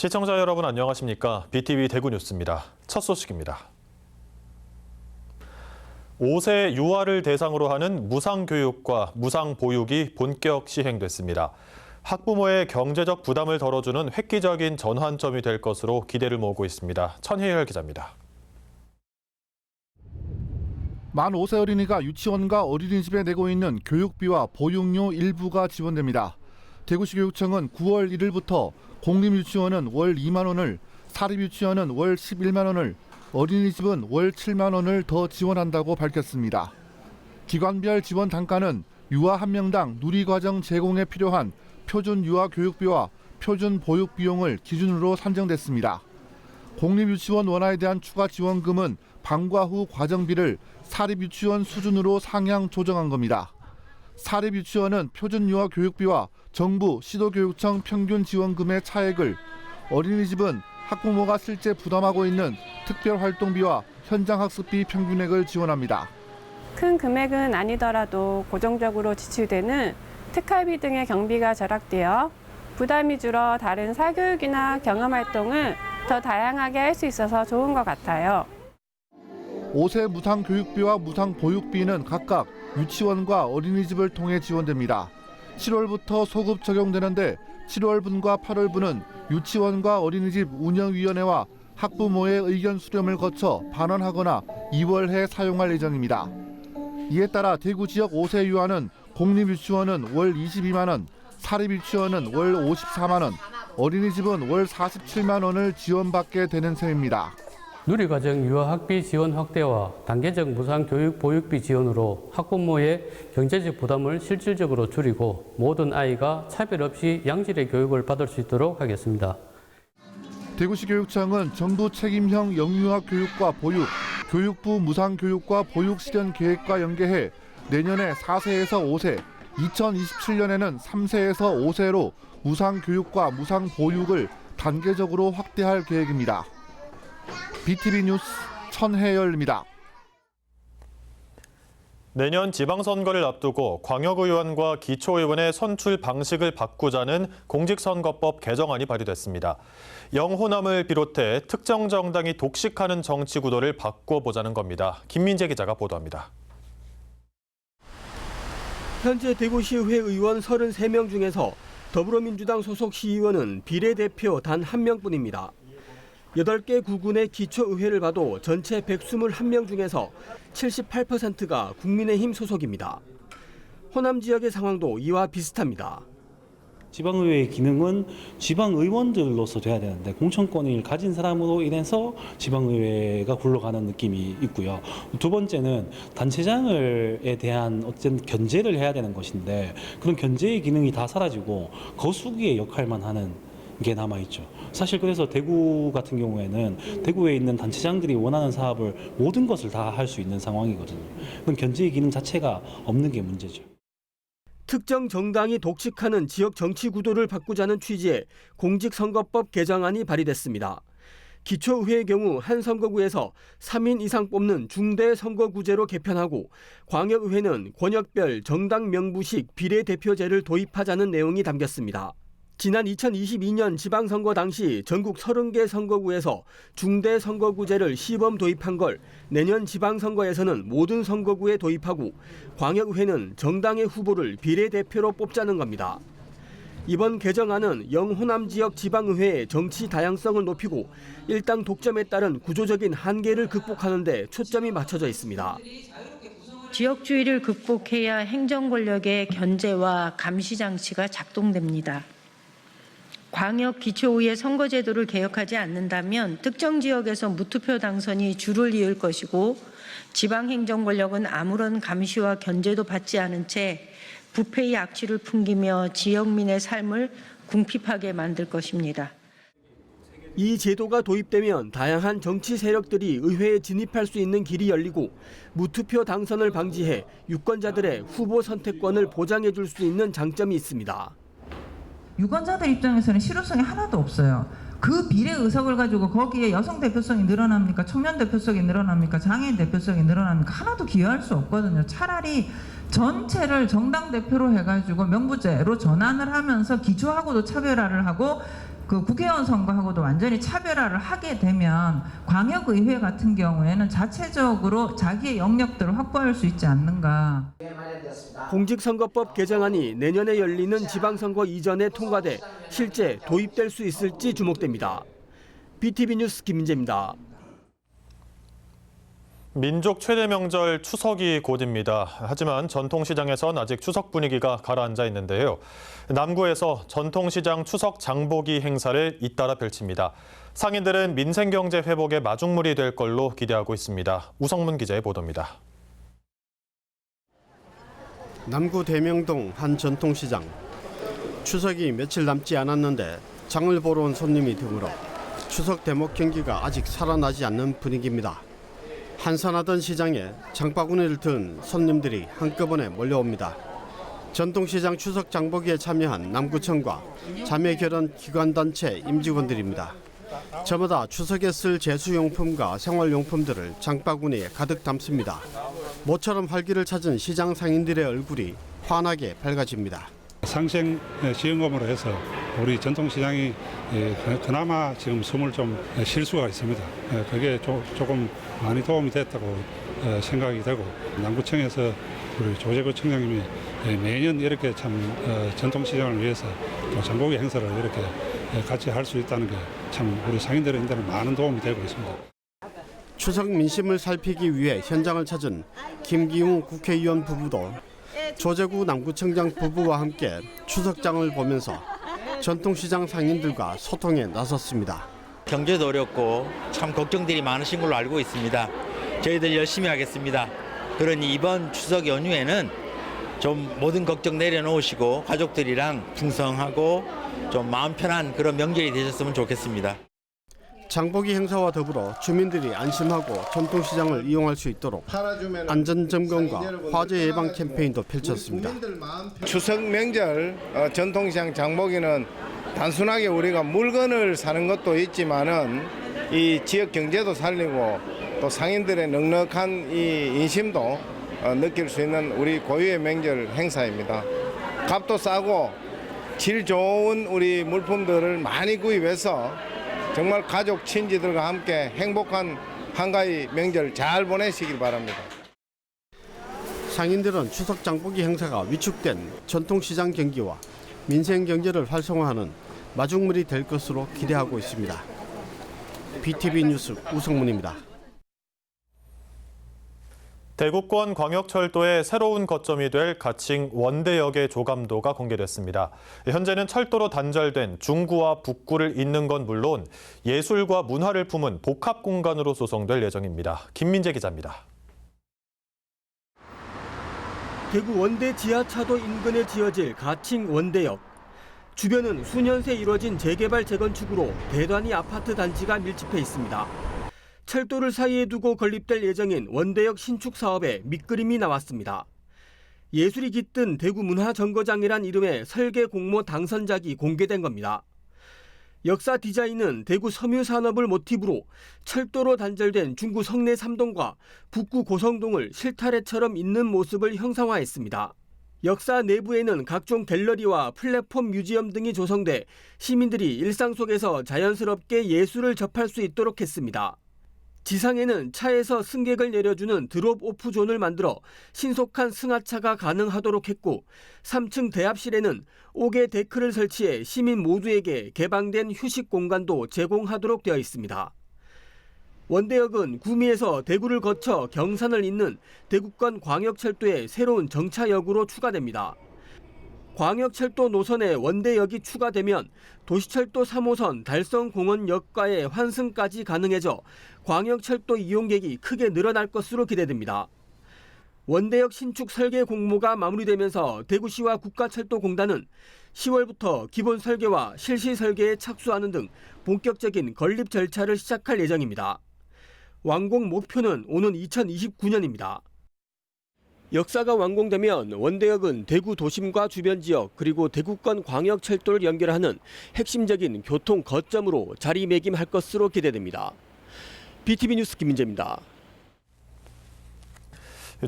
시청자 여러분 안녕하십니까? BTV 대구 뉴스입니다. 첫 소식입니다. 5세 유아를 대상으로 하는 무상교육과 무상보육이 본격 시행됐습니다. 학부모의 경제적 부담을 덜어주는 획기적인 전환점이 될 것으로 기대를 모으고 있습니다. 천혜열 기자입니다. 만 5세 어린이가 유치원과 어린이집에 내고 있는 교육비와 보육료 일부가 지원됩니다. 대구시 교육청은 9월 1일부터 공립유치원은 월 2만 원을, 사립유치원은 월 11만 원을, 어린이집은 월 7만 원을 더 지원한다고 밝혔습니다. 기관별 지원 단가는 유아 한 명당 누리과정 제공에 필요한 표준 유아 교육비와 표준 보육 비용을 기준으로 산정됐습니다. 공립유치원 원화에 대한 추가 지원금은 방과 후 과정비를 사립유치원 수준으로 상향 조정한 겁니다. 사립유치원은 표준 유아 교육비와 정부 시도교육청 평균 지원금의 차액을 어린이집은 학부모가 실제 부담하고 있는 특별활동비와 현장학습비 평균액을 지원합니다. 큰 금액은 아니더라도 고정적으로 지출되는 특활비 등의 경비가 절약되어 부담이 줄어 다른 사교육이나 경험 활동을 더 다양하게 할 수 있어서 좋은 것 같아요. 5세 무상 교육비와 무상 보육비는 각각 유치원과 어린이집을 통해 지원됩니다. 7월부터 소급 적용되는데 7월분과 8월분은 유치원과 어린이집 운영위원회와 학부모의 의견 수렴을 거쳐 반환하거나 2월에 사용할 예정입니다. 이에 따라 대구 지역 5세 유아는 공립유치원은 월 22만 원, 사립유치원은 월 54만 원, 어린이집은 월 47만 원을 지원받게 되는 셈입니다. 누리과정 유아학비 지원 확대와 단계적 무상 교육 보육비 지원으로 학부모의 경제적 부담을 실질적으로 줄이고 모든 아이가 차별 없이 양질의 교육을 받을 수 있도록 하겠습니다. 대구시 교육청은 정부 책임형 영유아 교육과 보육, 교육부 무상 교육과 보육 실현 계획과 연계해 내년에 4세에서 5세, 2027년에는 3세에서 5세로 무상 교육과 무상 보육을 단계적으로 확대할 계획입니다. BTV 뉴스 천혜열입니다. 내년 지방선거를 앞두고 광역의원과 기초의원의 선출 방식을 바꾸자는 공직선거법 개정안이 발의됐습니다. 영호남을 비롯해 특정 정당이 독식하는 정치 구도를 바꿔보자는 겁니다. 김민재 기자가 보도합니다. 현재 대구시의회 의원 33명 중에서 더불어민주당 소속 시의원은 비례대표 단 한 명뿐입니다. 8개 구군의 기초의회를 봐도 전체 121명 중에서 78%가 국민의힘 소속입니다. 호남 지역의 상황도 이와 비슷합니다. 지방의회의 기능은 지방의원들로서 돼야 되는데 공천권을 가진 사람으로 인해서 지방의회가 굴러가는 느낌이 있고요. 두 번째는 단체장을에 대한 어떤 견제를 해야 되는 것인데 그런 견제의 기능이 다 사라지고 거수기의 역할만 하는 게 남아 있죠. 사실 그래서 대구 같은 경우에는 대구에 있는 단체장들이 원하는 사업을 모든 것을 다 할 수 있는 상황이거든요. 그럼 견제의 기능 자체가 없는 게 문제죠. 특정 정당이 독식하는 지역 정치 구도를 바꾸자는 취지의 공직선거법 개정안이 발의됐습니다. 기초의회의 경우 한 선거구에서 3인 이상 뽑는 중대 선거구제로 개편하고 광역의회는 권역별 정당 명부식 비례대표제를 도입하자는 내용이 담겼습니다. 지난 2022년 지방선거 당시 전국 30개 선거구에서 중대 선거구제를 시범 도입한 걸 내년 지방선거에서는 모든 선거구에 도입하고 광역의회는 정당의 후보를 비례대표로 뽑자는 겁니다. 이번 개정안은 영호남 지역 지방의회의 정치 다양성을 높이고 일당 독점에 따른 구조적인 한계를 극복하는 데 초점이 맞춰져 있습니다. 지역주의를 극복해야 행정 권력의 견제와 감시 장치가 작동됩니다. 광역 기초의회 선거제도를 개혁하지 않는다면 특정 지역에서 무투표 당선이 줄을 이을 것이고 지방 행정 권력은 아무런 감시와 견제도 받지 않은 채 부패의 악취를 풍기며 지역민의 삶을 궁핍하게 만들 것입니다. 이 제도가 도입되면 다양한 정치 세력들이 의회에 진입할 수 있는 길이 열리고 무투표 당선을 방지해 유권자들의 후보 선택권을 보장해 줄 수 있는 장점이 있습니다. 유권자들 입장에서는 실효성이 하나도 없어요. 그 비례 의석을 가지고 거기에 여성 대표성이 늘어납니까? 청년 대표성이 늘어납니까? 장애인 대표성이 늘어납니까? 하나도 기여할 수 없거든요. 차라리 전체를 정당 대표로 해가지고 명부제로 전환을 하면서 기초하고도 차별화를 하고 그 국회의원 선거하고도 완전히 차별화를 하게 되면 광역의회 같은 경우에는 자체적으로 자기의 영역들을 확보할 수 있지 않는가. 공직선거법 개정안이 내년에 열리는 지방선거 이전에 통과돼 실제 도입될 수 있을지 주목됩니다. BTV 뉴스 김민재입니다. 민족 최대 명절 추석이 곧입니다. 하지만 전통시장에선 아직 추석 분위기가 가라앉아 있는데요. 남구에서 전통시장 추석 장보기 행사를 잇따라 펼칩니다. 상인들은 민생경제 회복의 마중물이 될 걸로 기대하고 있습니다. 우성문 기자의 보도입니다. 남구 대명동 한 전통시장. 추석이 며칠 남지 않았는데 장을 보러 온 손님이 드물어 추석 대목 경기가 아직 살아나지 않는 분위기입니다. 한산하던 시장에 장바구니를 든 손님들이 한꺼번에 몰려옵니다. 전통시장 추석 장보기에 참여한 남구청과 자매결연 기관단체 임직원들입니다. 저마다 추석에 쓸 제수용품과 생활용품들을 장바구니에 가득 담습니다. 모처럼 활기를 찾은 시장 상인들의 얼굴이 환하게 밝아집니다. 상생 지원금으로 해서 우리 전통시장이 예, 그- 그나마 지금 숨을 좀 쉴 수가 있습니다. 예, 그게 조- 조금 많이 도움이 됐다고 어, 생각이 되고 남구청에서 우리 조재구 청장님이 예, 매년 이렇게 참 어, 전통시장을 위해서 또 장보기 행사를 이렇게 예, 같이 할 수 있다는 게 참 우리 상인들한테는 많은 도움이 되고 있습니다. 추석 민심을 살피기 위해 현장을 찾은 김기웅 국회의원 부부도 조재구 남구청장 부부와 함께 추석장을 보면서 전통시장 상인들과 소통에 나섰습니다. 경제도 어렵고 참 걱정들이 많으신 걸로 알고 있습니다. 저희들 열심히 하겠습니다. 그러니 이번 추석 연휴에는 좀 모든 걱정 내려놓으시고 가족들이랑 풍성하고 좀 마음 편한 그런 명절이 되셨으면 좋겠습니다. 장보기 행사와 더불어 주민들이 안심하고 전통시장을 이용할 수 있도록 안전점검과 화재 예방 캠페인도 펼쳤습니다. 추석 명절 어, 전통시장 장보기는 단순하게 우리가 물건을 사는 것도 있지만은 이 지역 경제도 살리고 또 상인들의 넉넉한 이 인심도 어, 느낄 수 있는 우리 고유의 명절 행사입니다. 값도 싸고 질 좋은 우리 물품들을 많이 구입해서 정말 가족 친지들과 함께 행복한 한가위 명절 잘 보내시길 바랍니다. 상인들은 추석 장보기 행사가 위축된 전통시장 경기와 민생 경제를 활성화하는 마중물이 될 것으로 기대하고 있습니다. BTV 뉴스 우성문입니다. 대구권 광역철도의 새로운 거점이 될 가칭 원대역의 조감도가 공개됐습니다. 현재는 철도로 단절된 중구와 북구를 잇는 건 물론 예술과 문화를 품은 복합 공간으로 조성될 예정입니다. 김민재 기자입니다. 대구 원대 지하차도 인근에 지어질 가칭 원대역. 주변은 수년 새 이뤄진 재개발 재건축으로 대단위 아파트 단지가 밀집해 있습니다. 철도를 사이에 두고 건립될 예정인 원대역 신축 사업에 밑그림이 나왔습니다. 예술이 깃든 대구 문화정거장이란 이름의 설계 공모 당선작이 공개된 겁니다. 역사 디자인은 대구 섬유 산업을 모티브로 철도로 단절된 중구 성내 3동과 북구 고성동을 실타래처럼 잇는 모습을 형상화했습니다. 역사 내부에는 각종 갤러리와 플랫폼 뮤지엄 등이 조성돼 시민들이 일상 속에서 자연스럽게 예술을 접할 수 있도록 했습니다. 지상에는 차에서 승객을 내려주는 드롭 오프 존을 만들어 신속한 승하차가 가능하도록 했고 3층 대합실에는 옥의 데크를 설치해 시민 모두에게 개방된 휴식 공간도 제공하도록 되어 있습니다. 원대역은 구미에서 대구를 거쳐 경산을 잇는 대구권 광역철도의 새로운 정차역으로 추가됩니다. 광역철도 노선에 원대역이 추가되면 도시철도 3호선 달성공원역과의 환승까지 가능해져 광역철도 이용객이 크게 늘어날 것으로 기대됩니다. 원대역 신축 설계 공모가 마무리되면서 대구시와 국가철도공단은 10월부터 기본 설계와 실시 설계에 착수하는 등 본격적인 건립 절차를 시작할 예정입니다. 완공 목표는 오는 2029년입니다. 역사가 완공되면 원대역은 대구 도심과 주변 지역 그리고 대구권 광역철도를 연결하는 핵심적인 교통 거점으로 자리매김할 것으로 기대됩니다. BTV 뉴스 김민재입니다.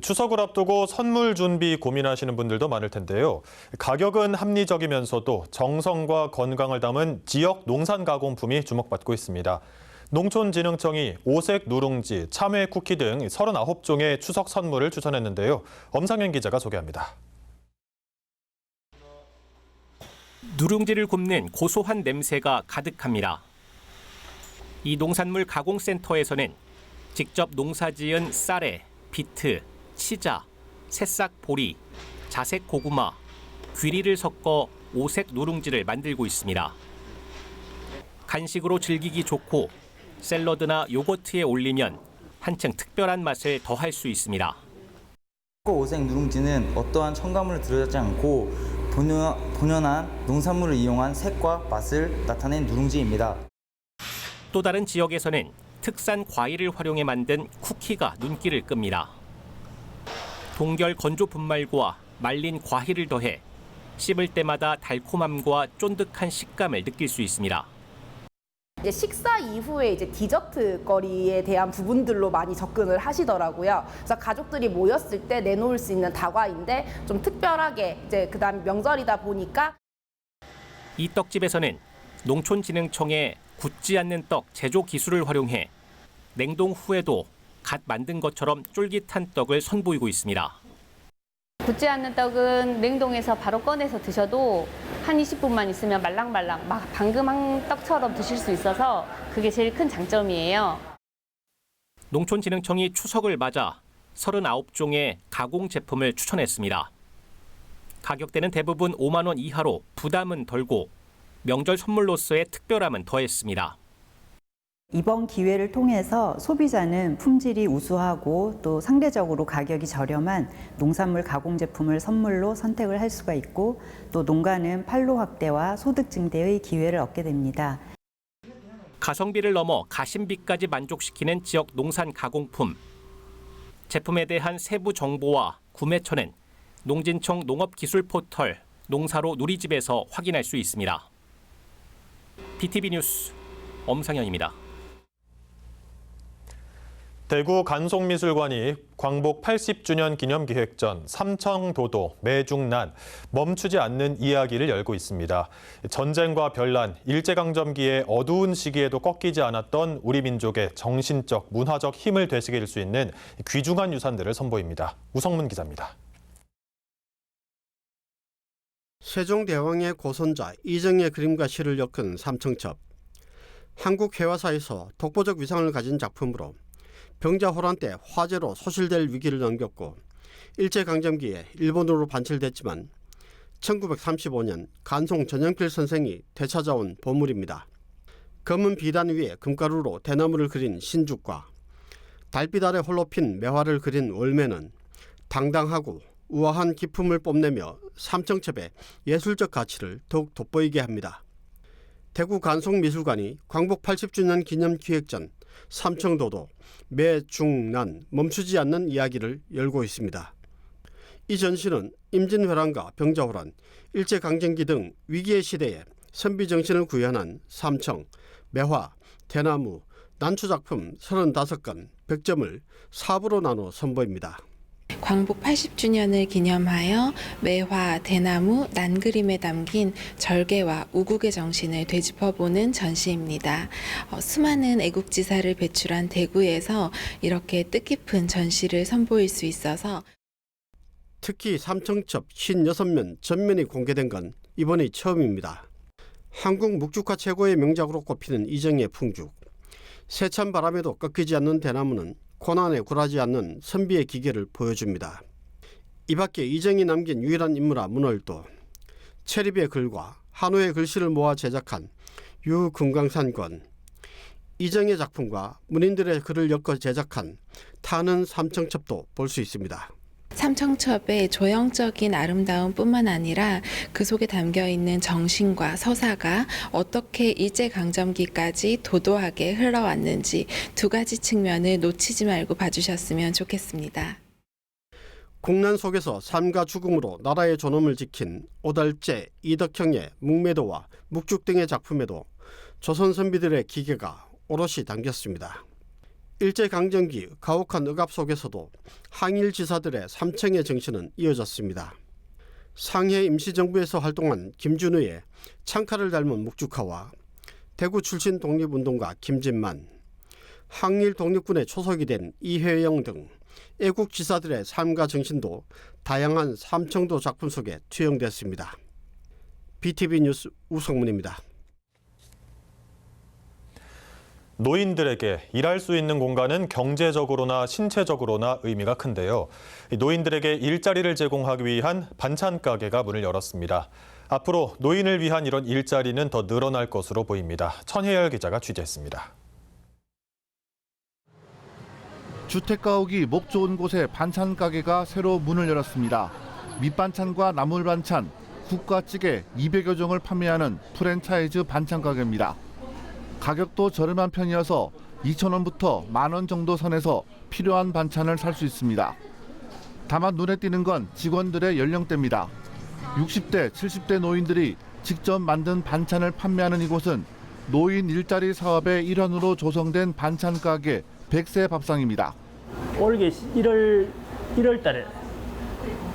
추석을 앞두고 선물 준비 고민하시는 분들도 많을 텐데요. 가격은 합리적이면서도 정성과 건강을 담은 지역 농산 가공품이 주목받고 있습니다. 농촌진흥청이 오색 누룽지, 참외 쿠키 등 39종의 추석 선물을 추천했는데요. 엄상현 기자가 소개합니다. 누룽지를 굽는 고소한 냄새가 가득합니다. 이 농산물 가공센터에서는 직접 농사지은 쌀에 비트, 치자, 새싹 보리, 자색 고구마, 귀리를 섞어 오색 누룽지를 만들고 있습니다. 간식으로 즐기기 좋고 샐러드나 요거트에 올리면 한층 특별한 맛을 더할 수 있습니다. 오색 누룽지는 어떠한 첨가물을 들어가지 않고 본연, 본연 한 농산물을 이용한 색과 맛을 나타낸 누룽지입니다. 또 다른 지역에서는 특산 과일을 활용해 만든 쿠키가 눈길을 끕니다. 동결 건조 분말과 말린 과일을 더해 씹을 때마다 달콤함과 쫀득한 식감을 느낄 수 있습니다. 이제 식사 이후에 이제 디저트 거리에 대한 부분들로 많이 접근을 하시더라고요. 그래서 가족들이 모였을 때 내놓을 수 있는 다과인데 좀 특별하게 이제 그다음 명절이다 보니까 이 떡집에서는 농촌진흥청의 굳지 않는 떡 제조 기술을 활용해 냉동 후에도 갓 만든 것처럼 쫄깃한 떡을 선보이고 있습니다. 굳지 않는 떡은 냉동해서 바로 꺼내서 드셔도 한 20분만 있으면 말랑말랑 막 방금 한 떡처럼 드실 수 있어서 그게 제일 큰 장점이에요. 농촌진흥청이 추석을 맞아 39종의 가공 제품을 추천했습니다. 가격대는 대부분 5만 원 이하로 부담은 덜고 명절 선물로서의 특별함은 더했습니다. 이번 기회를 통해서 소비자는 품질이 우수하고 또 상대적으로 가격이 저렴한 농산물 가공 제품을 선물로 선택을 할 수가 있고 또 농가는 판로 확대와 소득 증대의 기회를 얻게 됩니다. 가성비를 넘어 가심비까지 만족시키는 지역 농산 가공품. 제품에 대한 세부 정보와 구매처는 농진청 농업기술 포털 농사로 누리집에서 확인할 수 있습니다. BTV 뉴스 엄상현입니다. 대구 간송미술관이 광복 80주년 기념기획전 삼청도도 매중난 멈추지 않는 이야기를 열고 있습니다. 전쟁과 별난, 일제강점기의 어두운 시기에도 꺾이지 않았던 우리 민족의 정신적, 문화적 힘을 되새길 수 있는 귀중한 유산들을 선보입니다. 우성문 기자입니다. 세종대왕의 고손자 이정의 그림과 시를 엮은 삼청첩. 한국 회화사에서 독보적 위상을 가진 작품으로 병자호란 때 화재로 소실될 위기를 넘겼고 일제강점기에 일본으로 반출됐지만 1935년 간송 전영필 선생이 되찾아온 보물입니다. 검은 비단 위에 금가루로 대나무를 그린 신죽과 달빛 아래 홀로 핀 매화를 그린 월매는 당당하고 우아한 기품을 뽐내며 삼청첩의 예술적 가치를 더욱 돋보이게 합니다. 대구 간송미술관이 광복 80주년 기념 기획전 삼청도도 매중난 멈추지 않는 이야기를 열고 있습니다. 이 전시는 임진왜란과 병자호란, 일제강점기 등 위기의 시대에 선비 정신을 구현한 삼청, 매화, 대나무, 난초 작품 35건, 100점을 4부로 나눠 선보입니다. 광복 80주년을 기념하여 매화, 대나무, 난그림에 담긴 절개와 우국의 정신을 되짚어보는 전시입니다. 어, 수많은 애국지사를 배출한 대구에서 이렇게 뜻깊은 전시를 선보일 수 있어서 특히 삼청첩 56면 전면이 공개된 건 이번이 처음입니다. 한국 묵죽화 최고의 명작으로 꼽히는 이정의 풍죽. 세찬 바람에도 꺾이지 않는 대나무는 고난에 굴하지 않는 선비의 기계를 보여줍니다. 이 밖에 이정이 남긴 유일한 인물아 문월도, 체리비의 글과 한우의 글씨를 모아 제작한 유금강산권, 이정의 작품과 문인들의 글을 엮어 제작한 타는 삼청첩도 볼 수 있습니다. 삼청첩의 조형적인 아름다움뿐만 아니라 그 속에 담겨 있는 정신과 서사가 어떻게 일제강점기까지 도도하게 흘러왔는지 두 가지 측면을 놓치지 말고 봐주셨으면 좋겠습니다. 국난 속에서 삶과 죽음으로 나라의 존엄을 지킨 오달재, 이덕형의 묵매도와 묵죽 등의 작품에도 조선 선비들의 기계가 오롯이 담겼습니다. 일제강점기 가혹한 억압 속에서도 항일 지사들의 삼청의 정신은 이어졌습니다. 상해 임시정부에서 활동한 김준우의 창칼을 닮은 묵주카와 대구 출신 독립운동가 김진만, 항일 독립군의 초석이 된 이회영 등 애국 지사들의 삶과 정신도 다양한 삼청도 작품 속에 투영됐습니다. BTV 뉴스 우성문입니다. 노인들에게 일할 수 있는 공간은 경제적으로나 신체적으로나 의미가 큰데요. 이 노인들에게 일자리를 제공하기 위한 반찬 가게가 문을 열었습니다. 앞으로 노인을 위한 이런 일자리는 더 늘어날 것으로 보입니다. 천혜열 기자가 취재했습니다. 주택 가옥이 목 좋은 곳에 반찬 가게가 새로 문을 열었습니다. 밑반찬과 나물 반찬, 국과 찌개 200여 종을 판매하는 프랜차이즈 반찬 가게입니다. 가격도 저렴한 편이어서 2,000원부터 만원 정도 선에서 필요한 반찬을 살 수 있습니다. 다만 눈에 띄는 건 직원들의 연령대입니다. 60대, 70대 노인들이 직접 만든 반찬을 판매하는 이곳은 노인 일자리 사업의 일환으로 조성된 반찬 가게 백세 밥상입니다. 올해 1월 1월 달에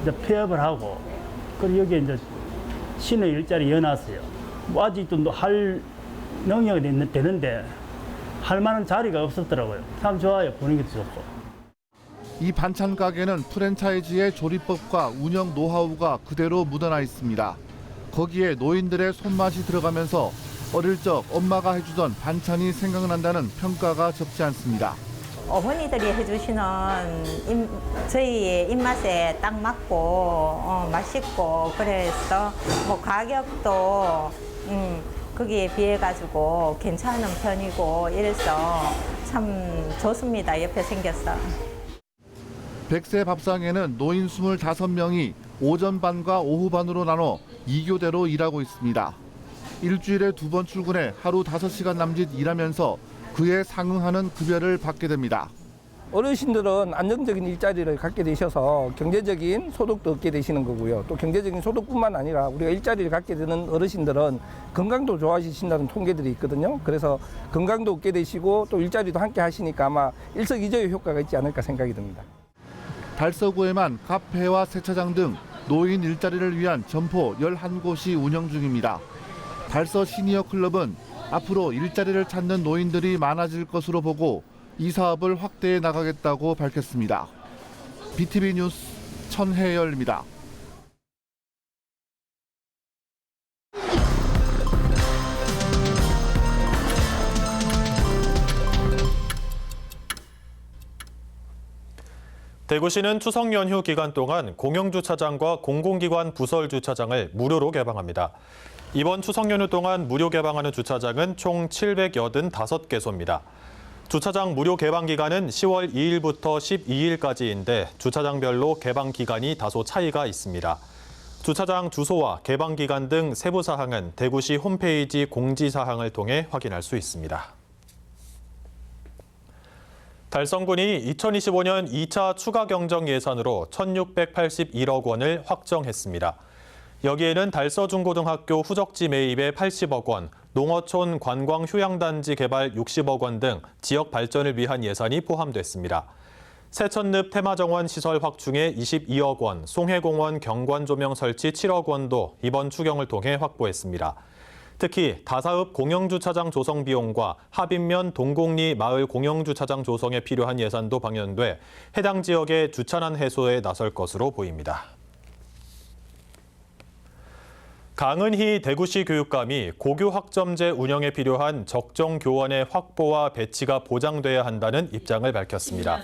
이제 폐업을 하고 그리고 여기 이제 신의 일자리 연놨어요. 뭐 아직도 할 능력이 있는- 되는데 할 만한 자리가 없었더라고요. 참 좋아요. 분위기도 좋고. 이 반찬 가게는 프랜차이즈의 조리법과 운영 노하우가 그대로 묻어나 있습니다. 거기에 노인들의 손맛이 들어가면서 어릴 적 엄마가 해주던 반찬이 생각난다는 평가가 적지 않습니다. 어머니들이 해주시는 입- 저희의 입맛에 딱 맞고 어, 맛있고 그래서 뭐 가격도 음, 거기에 비해 가지고 괜찮은 편이고 이래서 참 좋습니다. 옆에 생겨서. 백세 밥상에는 노인 25명이 오전 반과 오후 반으로 나눠 2교대로 일하고 있습니다. 일주일에 두 번 출근해 하루 5시간 남짓 일하면서 그에 상응하는 급여를 받게 됩니다. 어르신들은 안정적인 일자리를 갖게 되셔서 경제적인 소득도 얻게 되시는 거고요. 또 경제적인 소득뿐만 아니라 우리가 일자리를 갖게 되는 어르신들은 건강도 좋아지신다는 통계들이 있거든요. 그래서 건강도 얻게 되시고 또 일자리도 함께 하시니까 아마 일석이조의 효과가 있지 않을까 생각이 듭니다. 달서구에만 카페와 세차장 등 노인 일자리를 위한 점포 11곳이 운영 중입니다. 달서 시니어 클럽은 앞으로 일자리를 찾는 노인들이 많아질 것으로 보고 이 사업을 확대해 나가겠다고 밝혔습니다. BTV 뉴스 천혜열입니다. 대구시는 추석 연휴 기간 동안 공영주차장과 공공기관 부설 주차장을 무료로 개방합니다. 이번 추석 연휴 동안 무료 개방하는 주차장은 총 785개소입니다. 주차장 무료 개방 기간은 10월 2일부터 12일까지인데 주차장별로 개방 기간이 다소 차이가 있습니다. 주차장 주소와 개방 기간 등 세부 사항은 대구시 홈페이지 공지 사항을 통해 확인할 수 있습니다. 달성군이 2025년 2차 추가 경정 예산으로 1,681억 원을 확정했습니다. 여기에는 달서중고등학교 후적지 매입에 80억 원, 농어촌 관광 휴양단지 개발 60억 원 등 지역 발전을 위한 예산이 포함됐습니다. 세천늪 테마정원 시설 확충에 22억 원, 송해공원 경관 조명 설치 7억 원도 이번 추경을 통해 확보했습니다. 특히 다사읍 공영주차장 조성 비용과 합인면 동곡리 마을 공영주차장 조성에 필요한 예산도 방연돼 해당 지역의 주차난 해소에 나설 것으로 보입니다. 강은희 대구시 교육감이 고교 학점제 운영에 필요한 적정 교원의 확보와 배치가 보장돼야 한다는 입장을 밝혔습니다.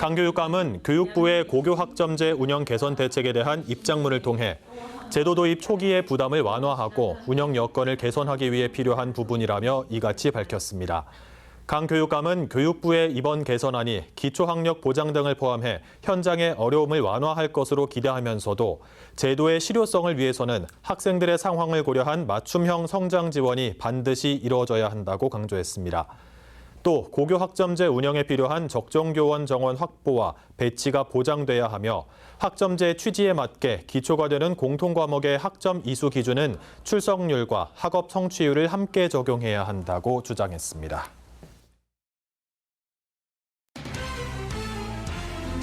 강 교육감은 교육부의 고교 학점제 운영 개선 대책에 대한 입장문을 통해 제도 도입 초기의 부담을 완화하고 운영 여건을 개선하기 위해 필요한 부분이라며 이같이 밝혔습니다. 강 교육감은 교육부의 이번 개선안이 기초학력 보장 등을 포함해 현장의 어려움을 완화할 것으로 기대하면서도 제도의 실효성을 위해서는 학생들의 상황을 고려한 맞춤형 성장 지원이 반드시 이루어져야 한다고 강조했습니다. 또 고교 학점제 운영에 필요한 적정 교원 정원 확보와 배치가 보장돼야 하며 학점제 취지에 맞게 기초과되는 공통 과목의 학점 이수 기준은 출석률과 학업 성취율을 함께 적용해야 한다고 주장했습니다.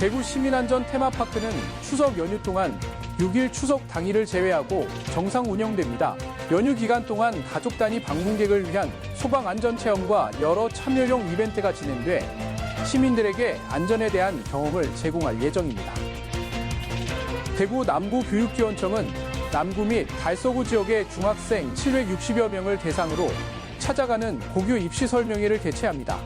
대구 시민안전 테마파크는 추석 연휴 동안 6일 추석 당일을 제외하고 정상 운영됩니다. 연휴 기간 동안 가족 단위 방문객을 위한 소방 안전 체험과 여러 참여용 이벤트가 진행돼 시민들에게 안전에 대한 경험을 제공할 예정입니다. 대구 남구교육지원청은 남구 및 달서구 지역의 중학생 760여 명을 대상으로 찾아가는 고교 입시 설명회를 개최합니다.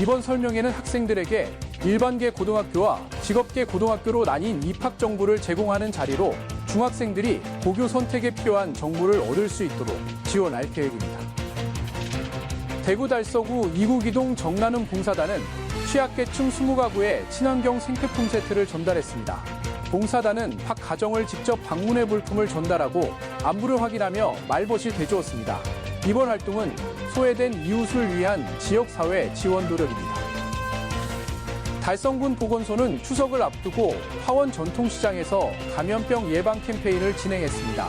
이번 설명회는 학생들에게 일반계 고등학교와 직업계 고등학교로 나뉜 입학 정보를 제공하는 자리로 중학생들이 고교 선택에 필요한 정보를 얻을 수 있도록 지원할 계획입니다. 대구 달서구 이구기동 정나눔 봉사단은 취약계층 20가구에 친환경 생필품 세트를 전달했습니다. 봉사단은 각 가정을 직접 방문해 물품을 전달하고 안부를 확인하며 말벗이 대주었습니다. 이번 활동은 소외된 이웃을 위한 지역사회 지원 노력입니다. 달성군 보건소는 추석을 앞두고 화원 전통시장에서 감염병 예방 캠페인을 진행했습니다.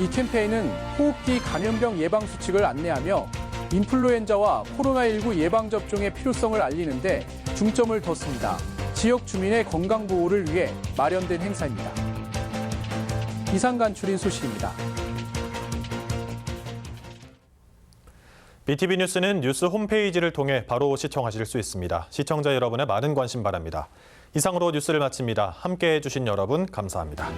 이 캠페인은 호흡기 감염병 예방 수칙을 안내하며 인플루엔자와 코로나19 예방 접종의 필요성을 알리는데 중점을 뒀습니다. 지역 주민의 건강 보호를 위해 마련된 행사입니다. 이상 간추린 소식입니다. BTV 뉴스는 뉴스 홈페이지를 통해 바로 시청하실 수 있습니다. 시청자 여러분의 많은 관심 바랍니다. 이상으로 뉴스를 마칩니다. 함께해 주신 여러분 감사합니다.